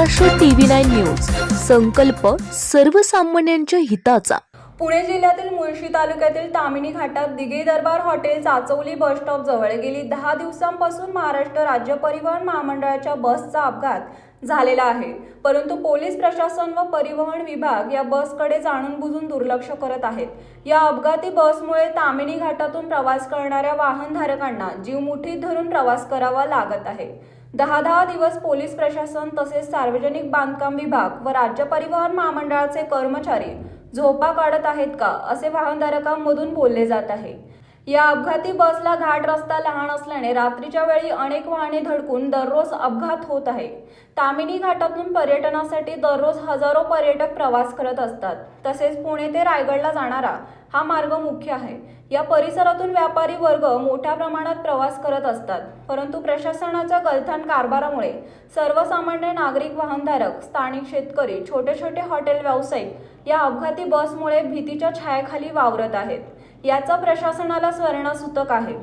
Maharashtra TV nine news. संकल्प सर्वसामान्यांच्या हिताचा. पुणे जिल्ह्यातील मुळशी तालुक्यातील तामिनी घाटात Dighe Darbar hotel Chachavli bus stop जवळ गेली दहा दिवसांपासून महाराष्ट्र राज्य परिवहन महामंडळाच्या बसचा अपघात झालेला आहे. परंतु पोलीस प्रशासन व परिवहन विभाग या बसकडे जाणून बुजून दुर्लक्ष करत आहेत. या अपघाती बसमुळे तामिनी घाटातून प्रवास करणाऱ्या वाहनधारकांना जीव मुठीत धरून प्रवास करावा लागत आहे. दहा दहा दिवस पोलीस प्रशासन तसेच सार्वजनिक बांधकाम विभाग व राज्य परिवहन महामंडळाचे कर्मचारी झोपा काढत आहेत का असे वाहनधारकांमधून बोलले जात आहे. या अपघाती बसला घाट रस्ता लहान असल्याने रात्रीच्या वेळी अनेक वाहने धडकून दररोज अपघात होत आहे. तामिनी घाटातून पर्यटनासाठी दररोज हजारो पर्यटक प्रवास करत असतात. तसेच पुणे ते रायगडला जाणारा हा मार्ग मुख्य आहे. या परिसरातून व्यापारी वर्ग मोठ्या प्रमाणात प्रवास करत असतात. परंतु प्रशासनाच्या गलथान कारभारामुळे सर्वसामान्य नागरिक वाहनधारक स्थानिक शेतकरी छोटे छोटे हॉटेल व्यावसायिक या अपघाती बसमुळे भीतीच्या छायाखाली वावरत आहेत. याचा प्रशासनाला स्वर्णसूतक आहे.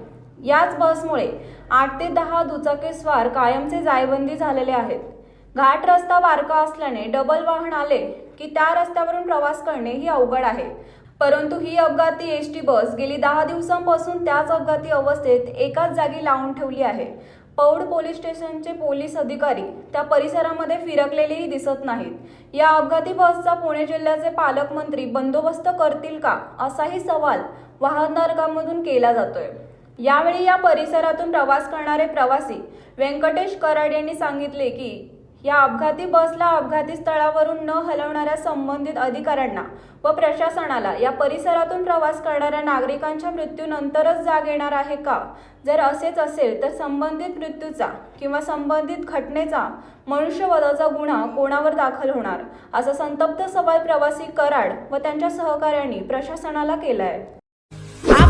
याच बसमुळे आठ ते दहा दुचाकी स्वार कायमचे जायबंदी झालेले आहेत. घाट रस्ता बारका असल्याने डबल वाहन आले की त्या रस्त्यावरून प्रवास करणे ही अवघड आहे. परंतु ही अपघाती एस टी बस गेली दहा दिवसांपासून त्याच अपघाती अवस्थेत एकाच जागी लावून ठेवली आहे. पौड पोलीस स्टेशनचे पोलीस अधिकारी त्या परिसरामध्ये फिरकलेलेही दिसत नाहीत. या अपघाती बसचा पुणे जिल्ह्याचे पालकमंत्री बंदोबस्त करतील का असाही सवाल वाहनधारकांमधून केला जातोय. यावेळी या परिसरातून प्रवास करणारे प्रवासी व्यंकटेश कराड यांनी सांगितले की या अपघाती बसला अपघाती स्थळावरून न हलवणाऱ्या संबंधित अधिकाऱ्यांना व प्रशासनाला या परिसरातून प्रवास करणाऱ्या नागरिकांच्या मृत्यूनंतरच जाग येणार आहे का? जर असेच असेल तर संबंधित मृत्यूचा किंवा संबंधित घटनेचा मनुष्यवधाचा गुन्हा कोणावर दाखल होणार? असा संतप्त सवाल प्रवासी कराड व त्यांच्या सहकाऱ्यांनी प्रशासनाला केलाय.